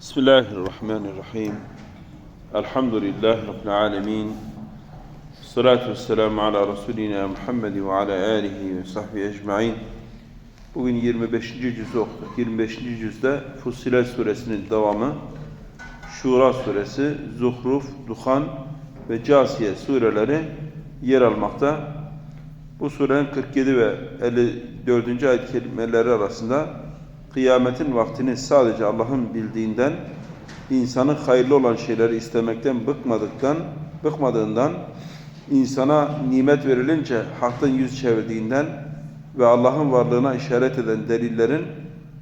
Bismillahirrahmanirrahim. Elhamdülillahi Rabbil alemin. Salatu vesselamu ala Resulina Muhammed ve ala alihi ve sahbihi ecma'in. Bugün 25. cüzü okuduk. 25. cüzde Fussilet suresinin devamı. Şura suresi, Zuhruf, Duhan ve Casiye sureleri yer almakta. Bu surenin 47 ve 54. ayet kelimeleri arasında kıyametin vaktini sadece Allah'ın bildiğinden, insanın hayırlı olan şeyleri istemekten bıkmadıktan, bıkmadığından, insana nimet verilince haktan yüz çevirdiğinden ve Allah'ın varlığına işaret eden delillerin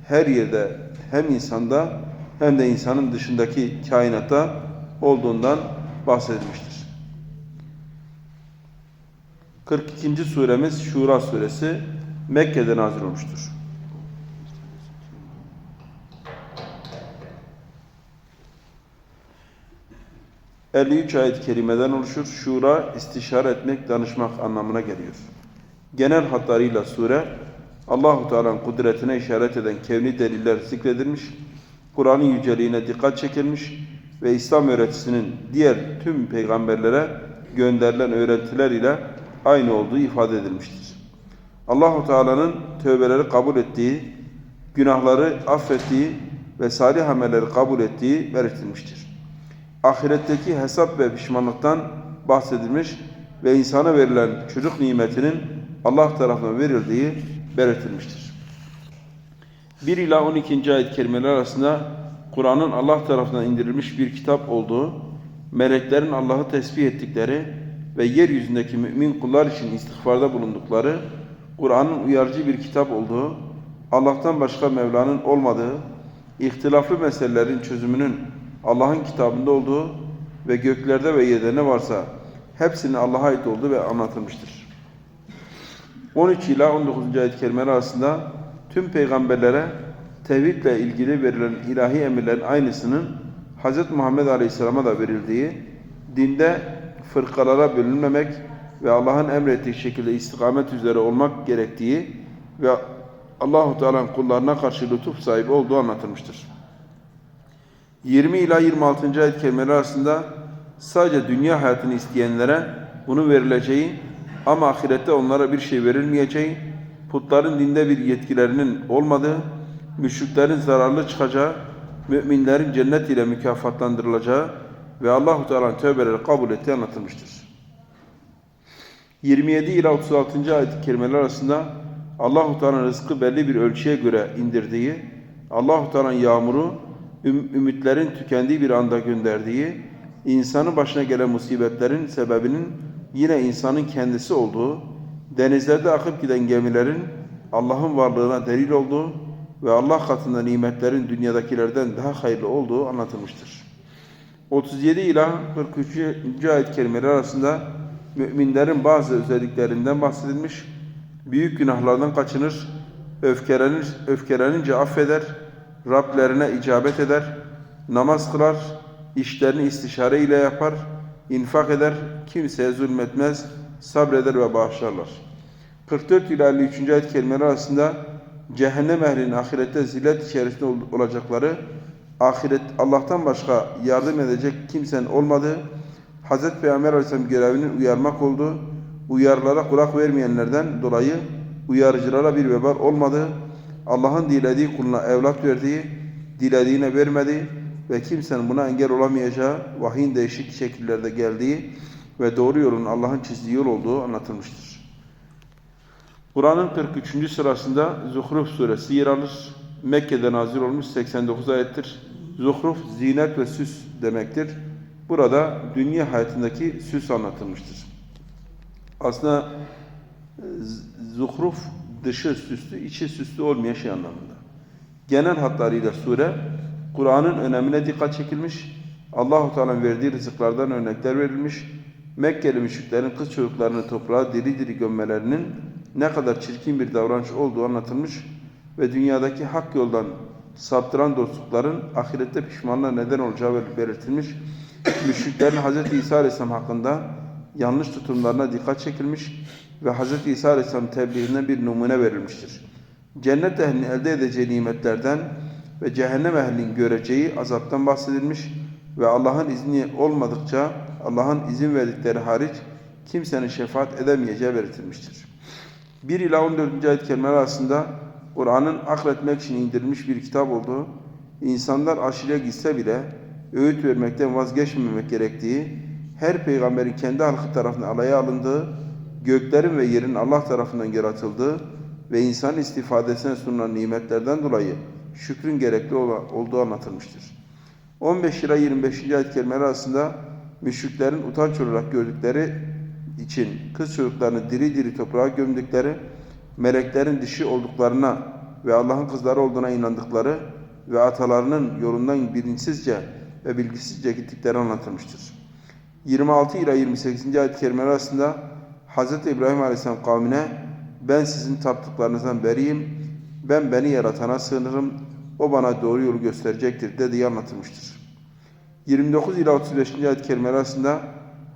her yerde hem insanda hem de insanın dışındaki kainatta olduğundan bahsedilmiştir. 42. suremiz Şura suresi Mekke'de nazil olmuştur. ...53 ayet kelimeden oluşur. Şura, istişare etmek, danışmak anlamına geliyor. Genel hatlarıyla sure, Allahu Teala'nın kudretine işaret eden kevni deliller zikredilmiş, Kur'an'ın yüceliğine dikkat çekilmiş ve İslam öğretisinin diğer tüm peygamberlere gönderilen öğretiler ile aynı olduğu ifade edilmiştir. Allahu Teala'nın tövbeleri kabul ettiği, günahları affettiği ve salih amelleri kabul ettiği belirtilmiştir. Ahiretteki hesap ve pişmanlıktan bahsedilmiş ve insana verilen çocuk nimetinin Allah tarafından verildiği belirtilmiştir. 1 ila 12. ayet kelimeler arasında Kur'an'ın Allah tarafından indirilmiş bir kitap olduğu, meleklerin Allah'ı tesbih ettikleri ve yeryüzündeki mümin kullar için istiğfarda bulundukları, Kur'an'ın uyarıcı bir kitap olduğu, Allah'tan başka Mevla'nın olmadığı, ihtilaflı meselelerin çözümünün Allah'ın kitabında olduğu ve göklerde ve yerde ne varsa hepsinin Allah'a ait olduğu ve anlatılmıştır. 13 ila 19. ayet kelimeler arasında tüm peygamberlere tevhidle ilgili verilen ilahi emirlerin aynısının Hz. Muhammed Aleyhisselam'a da verildiği, dinde fırkalara bölünmemek ve Allah'ın emrettiği şekilde istikamet üzere olmak gerektiği ve Allahu Teala'nın kullarına karşı lütuf sahibi olduğu anlatılmıştır. 20 ila 26. ayet kelimeleri arasında sadece dünya hayatını isteyenlere bunu verileceği ama ahirette onlara bir şey verilmeyeceği, putların dinde bir yetkilerinin olmadığı, müşriklerin zararlı çıkacağı, müminlerin cennet ile mükafatlandırılacağı ve Allahu Teala'nın tövbeleri kabul ettiği anlatılmıştır. 27 ila 36. ayet kelimeler arasında Allahu Teala'nın rızkı belli bir ölçüye göre indirdiği, Allahu Teala'nın yağmuru ümitlerin tükendiği bir anda gönderdiği, insanın başına gelen musibetlerin sebebinin yine insanın kendisi olduğu, denizlerde akıp giden gemilerin Allah'ın varlığına delil olduğu ve Allah katında nimetlerin dünyadakilerden daha hayırlı olduğu anlatılmıştır. 37 ila 43. ayet kelimeleri arasında müminlerin bazı özelliklerinden bahsedilmiş, büyük günahlardan kaçınır, öfkelenir, öfkelenince affeder, Rablerine icabet eder, namaz kılar, işlerini istişare ile yapar, infak eder, kimseye zulmetmez, sabreder ve bağışlarlar. 44 ila 53. ayet kelimeleri arasında cehennem ehlinin ahirette zillet içerisinde olacakları, ahiret Allah'tan başka yardım edecek kimsenin olmadığı, Hz. Peygamber Aleyhisselam görevinin uyarmak olduğu, uyarılara kulak vermeyenlerden dolayı uyarıcılara bir vebal olmadığı, Allah'ın dilediği kuluna evlat verdiği, dilediğine vermediği ve kimsenin buna engel olamayacağı vahyin değişik şekillerde geldiği ve doğru yolun Allah'ın çizdiği yol olduğu anlatılmıştır. Kur'an'ın 43. sırasında Zuhruf suresi yer alır. Mekke'de nazil olmuş 89 ayettir. Zuhruf zinet ve süs demektir. Burada dünya hayatındaki süs anlatılmıştır. Aslında zuhruf dışı süslü, içi süslü olmayan şey anlamında. Genel hatlarıyla sure Kur'an'ın önemine dikkat çekilmiş, Allahu Teala'nın verdiği rızıklardan örnekler verilmiş, Mekkeli müşriklerin kız çocuklarını toprağa diri diri gömmelerinin ne kadar çirkin bir davranış olduğu anlatılmış ve dünyadaki hak yoldan saptıran dostlukların ahirette pişmanlığa neden olacağı belirtilmiş. Müşriklerin Hz. İsa Aleyhisselam hakkında yanlış tutumlarına dikkat çekilmiş ve Hz. İsa Aleyhisselam tebliğinden bir numune verilmiştir. Cennet ehlinin elde edeceği nimetlerden ve cehennem ehlinin göreceği azaptan bahsedilmiş ve Allah'ın izni olmadıkça Allah'ın izin verdikleri hariç kimsenin şefaat edemeyeceği belirtilmiştir. 1 ila 14. ayet kelimeler arasında Kur'an'ın akletmek için indirilmiş bir kitap olduğu, insanlar aşırıya gitse bile öğüt vermekten vazgeçmemek gerektiği, her peygamberin kendi halkı tarafından alaya alındığı, göklerin ve yerin Allah tarafından yaratıldığı ve insan istifadesine sunulan nimetlerden dolayı şükrün gerekli olduğu anlatılmıştır. 15 ila 25. ayet kelimeler arasında müşriklerin utanç olarak gördükleri için kız çocuklarını diri diri toprağa gömdükleri, meleklerin dişi olduklarına ve Allah'ın kızları olduğuna inandıkları ve atalarının yolundan bilinçsizce ve bilgisizce gittikleri anlatılmıştır. 26 ila 28. ayet-i kerimeler arasında Hz. İbrahim Aleyhisselam kavmine ben sizin taptıklarınızdan beriyim, ben beni yaratana sığınırım, o bana doğru yolu gösterecektir dediği anlatılmıştır. 29 ila 35. ayet-i kerimeler arasında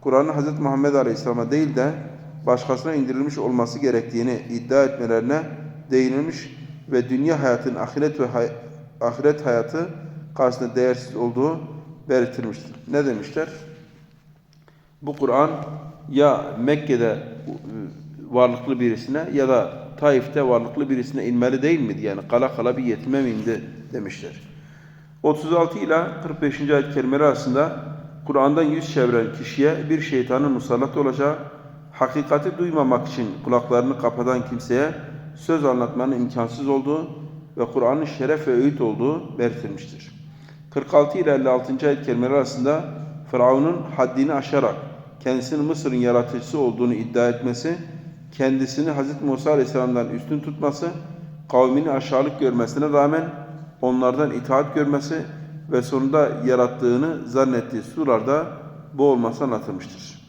Kur'an'ın Hz. Muhammed Aleyhisselam'a değil de başkasına indirilmiş olması gerektiğini iddia etmelerine değinilmiş ve dünya hayatının ahiret ve hay- ahiret hayatı karşısında değersiz olduğu belirtilmiştir. Ne demişler? Bu Kur'an ya Mekke'de e, varlıklı birisine ya da Taif'te varlıklı birisine inmeli değil miydi? Yani kala kala bir yetime mi indi demişler. 36 ile 45. ayet kelimeleri arasında Kur'an'dan yüz çeviren kişiye bir şeytanın musallat olacağı, hakikati duymamak için kulaklarını kapatan kimseye söz anlatmanın imkansız olduğu ve Kur'an'ın şeref ve öğüt olduğu belirtilmiştir. 46 ile 56. ayet kelimeleri arasında Firavun'un haddini aşarak kendisinin Mısır'ın yaratıcısı olduğunu iddia etmesi, kendisini Hz. Musa Aleyhisselam'dan üstün tutması, kavmini aşağılık görmesine rağmen onlardan itaat görmesi ve sonunda yarattığını zannettiği sularda boğulması anlatılmıştır.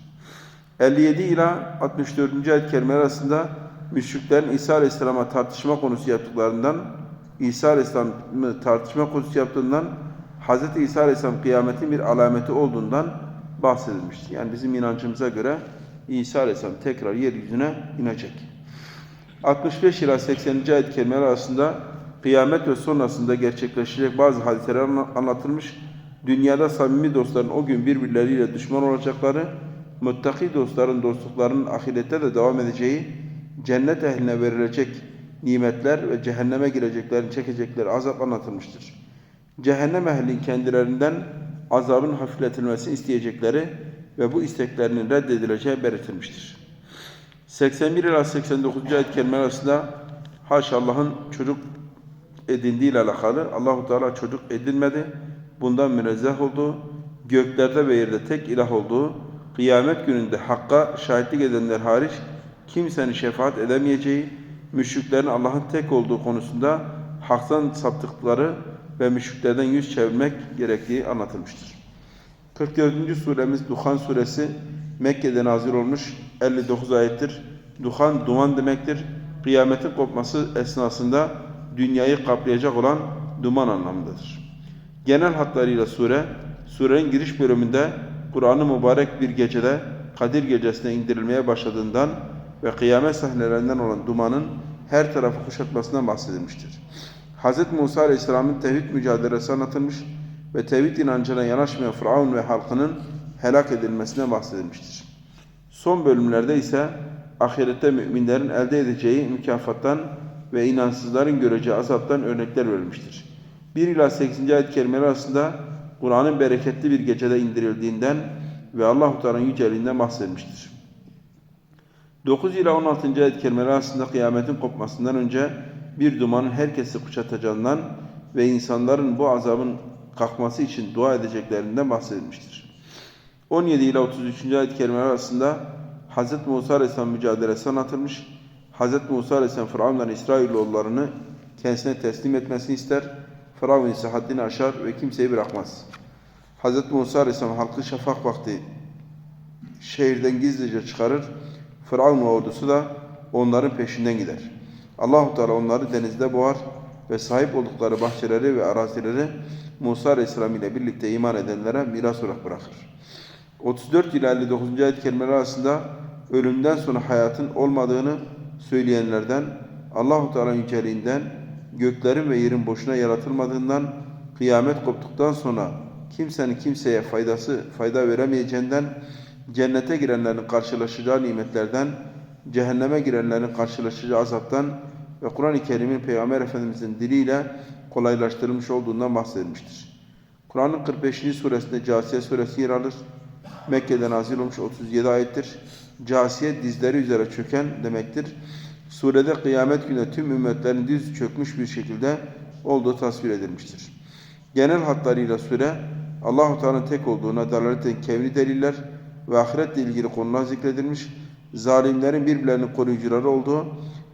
57 ila 64. ayet kelimeleri arasında müşriklerin İsa Aleyhisselam'a tartışma konusu yaptıklarından, İsa Aleyhisselam'ı tartışma konusu yaptığından, Hz. İsa Aleyhisselam kıyametin bir alameti olduğundan bahsedilmiştir. Yani bizim inancımıza göre İsa Aleyhisselam tekrar yeryüzüne inecek. 65 ila 80. ayet kelimeleri arasında kıyamet ve sonrasında gerçekleşecek bazı hadiseler anla- anlatılmış. Dünyada samimi dostların o gün birbirleriyle düşman olacakları, muttaki dostların dostluklarının ahirette de devam edeceği, cennet ehline verilecek nimetler ve cehenneme gireceklerin çekecekleri azap anlatılmıştır. Cehennem ehlinin kendilerinden azabın hafifletilmesini isteyecekleri ve bu isteklerinin reddedileceği belirtilmiştir. 81 ila 89. ayet kelimeler arasında haşa Allah'ın çocuk edindiği ile alakalı Allahu Teala çocuk edinmedi. Bundan münezzeh olduğu, göklerde ve yerde tek ilah olduğu, kıyamet gününde hakka şahitlik edenler hariç kimsenin şefaat edemeyeceği, müşriklerin Allah'ın tek olduğu konusunda haktan saptıkları ve müşriklerden yüz çevirmek gerektiği anlatılmıştır. 44. suremiz Duhan suresi Mekke'de nazil olmuş 59 ayettir. Duhan duman demektir. Kıyametin kopması esnasında dünyayı kaplayacak olan duman anlamındadır. Genel hatlarıyla sure, surenin giriş bölümünde Kur'an'ın mübarek bir gecede Kadir gecesine indirilmeye başladığından ve kıyamet sahnelerinden olan dumanın her tarafı kuşatmasından bahsedilmiştir. Hz. Musa Aleyhisselam'ın tevhid mücadelesi anlatılmış ve tevhid inancına yanaşmayan Firavun ve halkının helak edilmesine bahsedilmiştir. Son bölümlerde ise ahirette müminlerin elde edeceği mükafattan ve inansızların göreceği azaptan örnekler verilmiştir. 1 ila 8. ayet kelimeleri arasında Kur'an'ın bereketli bir gecede indirildiğinden ve Allah-u Teala'nın yüceliğinden bahsedilmiştir. 9 ila 16. ayet kelimeleri arasında kıyametin kopmasından önce bir dumanın herkesi kuşatacağından ve insanların bu azabın kalkması için dua edeceklerinden bahsedilmiştir. 17 ile 33. ayet kelimeler arasında Hz. Musa Aleyhisselam mücadelesi anlatılmış. Hz. Musa Aleyhisselam Firavun'dan İsrailoğullarını kendisine teslim etmesini ister. Firavun ise haddini aşar ve kimseyi bırakmaz. Hz. Musa Aleyhisselam halkı şafak vakti şehirden gizlice çıkarır. Firavun ordusu da onların peşinden gider. Allahu Teala onları denizde boğar ve sahip oldukları bahçeleri ve arazileri Musa Aleyhisselam ile birlikte iman edenlere miras olarak bırakır. 34 ile 59. ayet kelimeleri arasında ölümden sonra hayatın olmadığını söyleyenlerden Allahu Teala yüceliğinden göklerin ve yerin boşuna yaratılmadığından, kıyamet koptuktan sonra kimsenin kimseye faydası fayda veremeyeceğinden, cennete girenlerin karşılaşacağı nimetlerden, cehenneme girenlerin karşılaşacağı azaptan ve Kur'an-ı Kerim'in Peygamber Efendimizin diliyle kolaylaştırılmış olduğundan bahsedilmiştir. Kur'an'ın 45. suresinde Casiye suresi yer alır. Mekke'de nazil olmuş 37 ayettir. Casiye dizleri üzere çöken demektir. Surede kıyamet günü tüm ümmetlerin diz çökmüş bir şekilde olduğu tasvir edilmiştir. Genel hatlarıyla sure Allahu Teala'nın tek olduğuna dalaletten kevni deliller ve ahiretle ilgili konular zikredilmiş. Zalimlerin birbirlerinin koruyucuları olduğu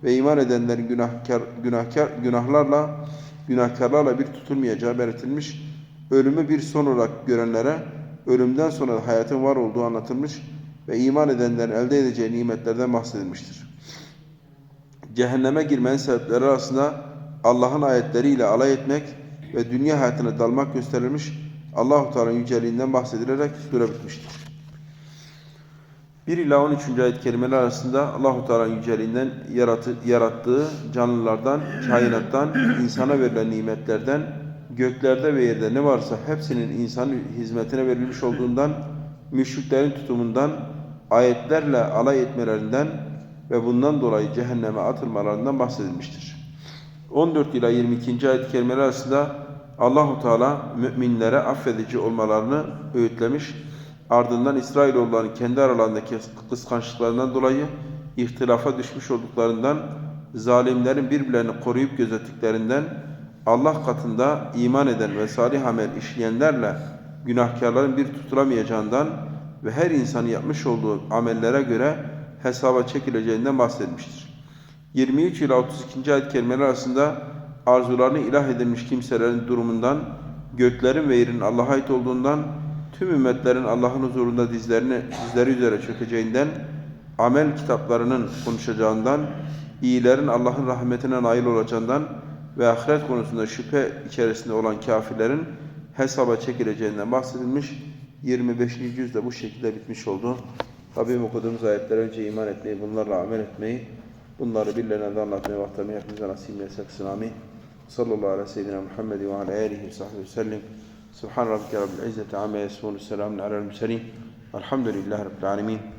ve iman edenlerin günahkar, günahkar günahlarla günahkarlarla bir tutulmayacağı belirtilmiş. Ölümü bir son olarak görenlere ölümden sonra hayatın var olduğu anlatılmış ve iman edenlerin elde edeceği nimetlerden bahsedilmiştir. Cehenneme girmenin sebepleri arasında Allah'ın ayetleriyle alay etmek ve dünya hayatına dalmak gösterilmiş. Allahu Teala'nın yüceliğinden bahsedilerek sure bitmiştir. 1 ila 13. ayet kelimeler arasında Allahu Teala'nın yüceliğinden yaratı, yarattığı canlılardan, kainattan, insana verilen nimetlerden, göklerde ve yerde ne varsa hepsinin insanın hizmetine verilmiş olduğundan, müşriklerin tutumundan, ayetlerle alay etmelerinden ve bundan dolayı cehenneme atılmalarından bahsedilmiştir. 14 ila 22. ayet kelimeler arasında Allahu Teala müminlere affedici olmalarını öğütlemiş. Ardından İsrailoğulların kendi aralarındaki kıskançlıklarından dolayı ihtilafa düşmüş olduklarından, zalimlerin birbirlerini koruyup gözettiklerinden, Allah katında iman eden ve salih amel işleyenlerle günahkarların bir tutulamayacağından ve her insanın yapmış olduğu amellere göre hesaba çekileceğinden bahsedilmiştir. 23 ila 32. ayet kelimeler arasında arzularını ilah edilmiş kimselerin durumundan, göklerin ve yerin Allah'a ait olduğundan, tüm ümmetlerin Allah'ın huzurunda dizlerini, dizleri üzere çökeceğinden, amel kitaplarının konuşacağından, iyilerin Allah'ın rahmetine nail olacağından ve ahiret konusunda şüphe içerisinde olan kafirlerin hesaba çekileceğinden bahsedilmiş. 25. yüzde bu şekilde bitmiş oldu. Rabbim okuduğumuz ayetler önce iman etmeyi, bunlarla amel etmeyi, bunları birilerine de anlatmaya vaktamayı hepimize nasip etsin. Amin. Sallallahu aleyhi ve seyyidina Muhammed ve sahbihi ve sellem. سبحان ربك رب العزة عما يصفون السلام على المرسلين الحمد لله رب العالمين.